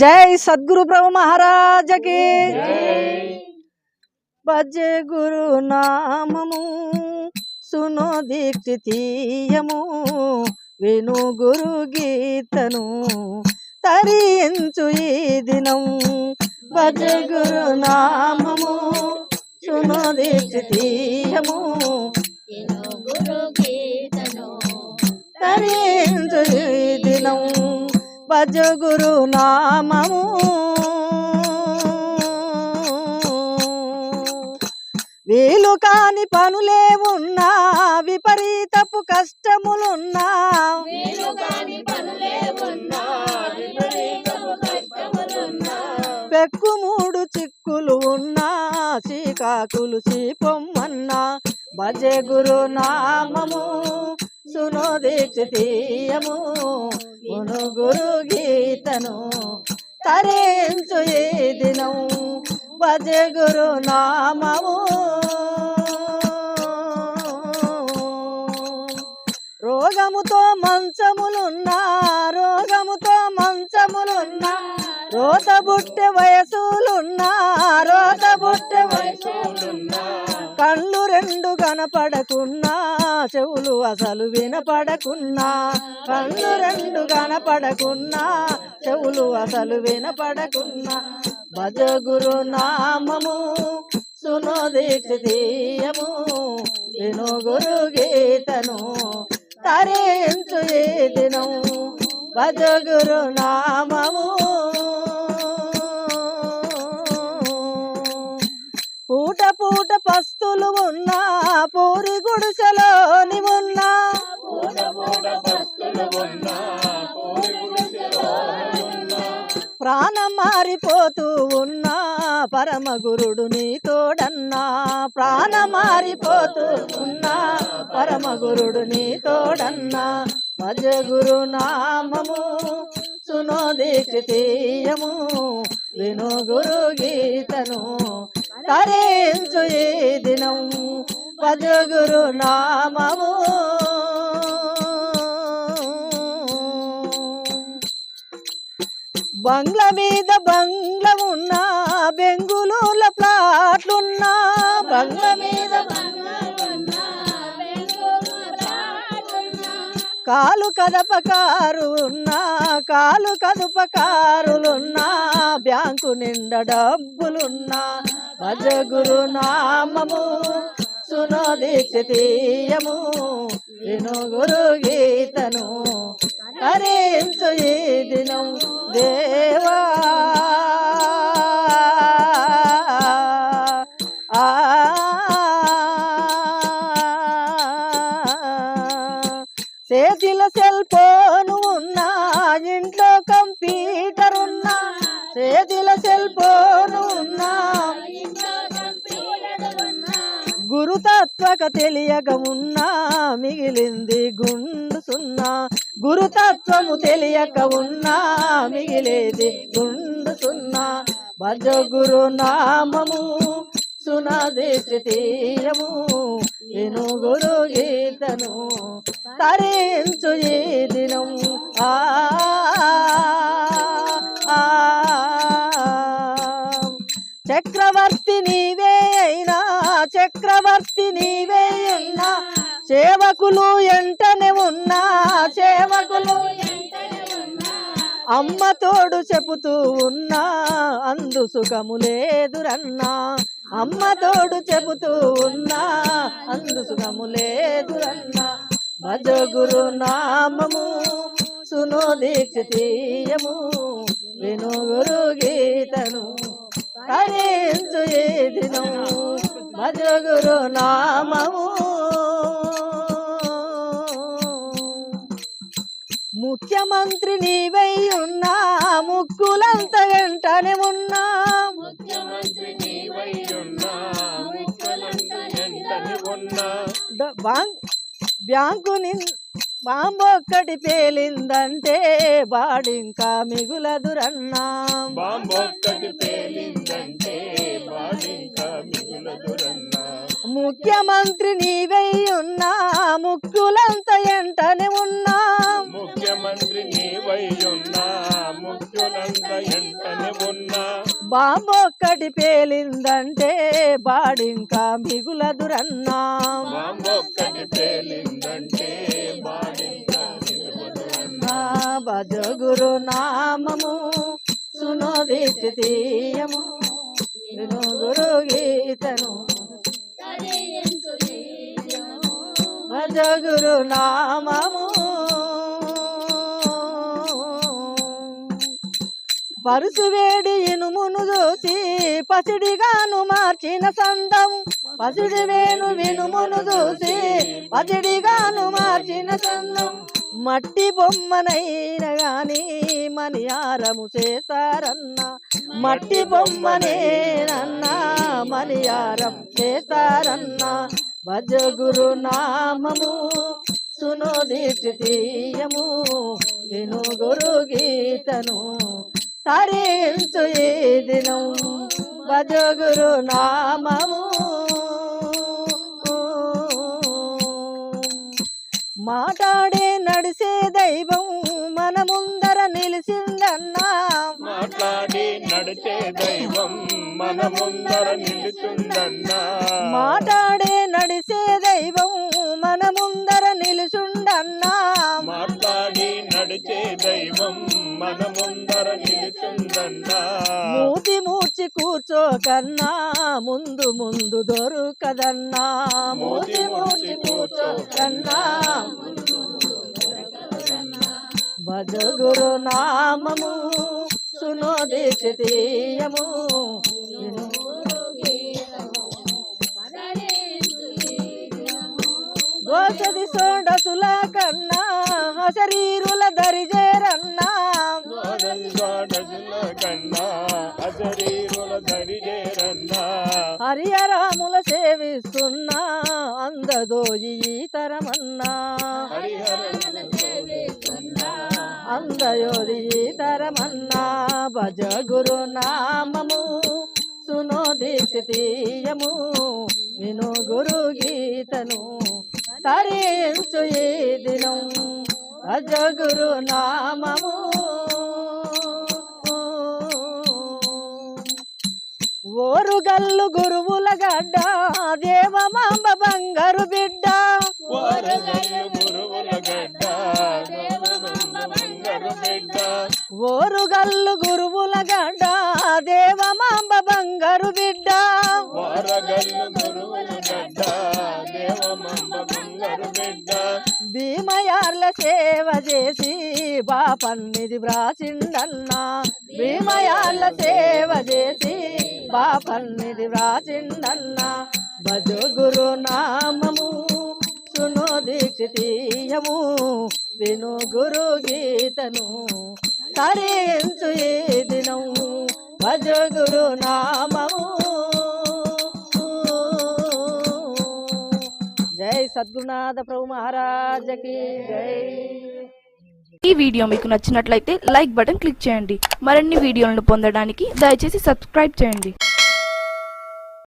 జై సద్గురు ప్రభు మహారాజకి. భజే గురు నామము సునో దీక్షితీయము విను గురు గీతను తరించు ఈ దినం. భజ గురు నామము సునో దీక్షితీయము గురు గీతను తరించు ఈ దినం. భజ గురు నామము వీలు కాని పనులే ఉన్నా విపరీతపు కష్టములున్నా. పెక్కు మూడు చిక్కులు ఉన్నా చీకాకులు చీపొమ్మన్నా. భజే గురు నామము. సునో దీక్షితీయము గును గురు గీతను తరించు ఈ దినం భజ గురు నామము. రోగముతో మంచములున్నా రోగముతో మంచములున్నా రోత బుట్టె వయసు కనపడకున్నా చెవులు అసలు వినపడకున్నా కళ్ళు రెండు కనపడకున్నా చెవులు అసలు వినపడకున్నా. భజ గురు నామము సునో దీక్షితీయము విను గురు గీతను తరించు ఏ దినం భజ గురు నామము పూట పూట పస్తులు ఉన్నా పూరి గుడిసెలోని ఉన్నా ప్రాణం మారిపోతూ ఉన్నా పరమ గురుడు నీ తోడన్నా. ప్రాణం మారిపోతూ ఉన్నా పరమ గురుడు నీ తోడన్నా. భజ గురు నామము సునో దీక్షితీయము విను గురు గీతను తరించు ఈ దినం భజ గురు నామము. బంగ్ల మీద బంగ్ల ఉన్నా బెంగుళూరుల ప్లాట్లున్నా. బంగ్ల మీద కాలు కదప కారు ఉన్నా కాలు కదుప కారులున్నా బ్యాంకు నిండా డబ్బులున్నా. భజ గురు నామము సునో దీక్షతీయము విను గురు గీతను హరించు ఈ దినం దేవా. ఆ. చేతిల సెల్ ఫోన్ ఉన్నా ఇంట్లో కంప్యూటర్ ఉన్నా చేతిల సెల్ ఫోన్ ఉన్నా గురుతత్వక తెలియక ఉన్నా మిగిలింది గుండు సున్నా గురుతత్వము తెలియక ఉన్నా మిగిలేది గుండు సున్నా భజ గురు నామము సునాది తృతీయము. విను గురు గీతను తరించు ఈ దినం ఆ, నీవే అయినా సేవకులు ఎంటనే ఉన్నా సేవకులు అమ్మ తోడు చెబుతూ ఉన్నా అందు సుఖము లేదురన్నా అమ్మ తోడు చెబుతూ ఉన్నా అందు సుఖము లేదురన్నా భజ గురు నామము సును దీక్షితీయము విను గురు గీతను హరించు ఏ దినము భజ గురు నామము. ముఖ్యమంత్రి నీవై ఉన్నా ముక్కులంత వెంటనే ఉన్నా. బ్యాంకు నిన్ బాంబు ఒక్కటి పేలిందంటే బాడింకా మిగులదురన్నా. బాంబొక్కటి పేలిందంటే ముఖ్యమంత్రి నీవై ఉన్నా ముక్కులంత ఎంటనే ఉన్నా. ముఖ్యమంత్రి నీవై ఉన్నా ముఖ్యులంత ఎంట బాంబొక్కటి పేలిందంటే బాడింకా మిగులదురన్నా. బాంబొక్కటి పేలిందంటే బాడింకా మిగులదురన్నా. నా భజ గురు నామము సునోదితి తీయము విను గురు గీతను భజ నామము. పరుసు వేడి ఇనుమును చూసి పసిడిగాను మార్చిన సందము. పసిడి వేణు వినుమును చూసి పసిడిగాను మార్చిన సందం మట్టి బొమ్మనైన గాని మనియారము చేశారన్న. మట్టి బొమ్మనేనన్నా మనియారం చేశారన్నా. భజ గురు నామము సునోదీటి తీయము విను గురు గీతను తరించు ఈ దినం. భజ గురు నామము మాట్లాడే నడిసే దైవం మన ముందర నిలిచిందన్నా. మాట్లాడి నడిచే దైవం మన ముందర నిలుచుందన్నా. మాట్లాడే నడిసే దైవం మన ముందర నిలుచుండన్నా మాట్లాడి నడిచే దైవం మన ముందర నిలుచుందన్నా మూతి మూర్చి కూర్చోకన్నా ముందు ముందు దొరుకదన్నా. మూతి మూర్చి కూర్చోకన్నా భజ గురు నామము ఈ దినము. గోసది సోడసుల కన్నా శరీరుల దరిజేరన్నా శ్రీధరమన్నా ఈ తరమన్నా భజ గురు నామము సునోదీసి తీయము విను గురు గీతను తరించు ఈ దినం. భజ గురు నామము ఓరుగల్లు గురువుల గడ్డ దేవమాంబ బంగారు బిడ్డ. ఓరుగల్లు గురువు ఓరుగల్లు గురువుల గడ్డ దేవమాంబ బంగారు బిడ్డ. వారగల్లు గురువుల గడ్డ దేవమ్మ బంగారు బిడ్డ. భీమయార్ల సేవ చేసి బాపన్నిది వ్రాసిండన్నా. భీమయార్ల సేవ చేసి బాపన్నిది వ్రాసిండన్నా. భజ గురు నామము సునో దీక్షితీయము విను గురు గీతను తరించు ఏ దినం. భజ గురు నామము. జై సద్గురునాథ ప్రభు మహారాజకి జై. ఈ వీడియో మీకు నచ్చినట్లయితే లైక్ బటన్ క్లిక్ చేయండి. మరిన్ని వీడియోలను పొందడానికి దయచేసి సబ్స్క్రైబ్ చేయండి.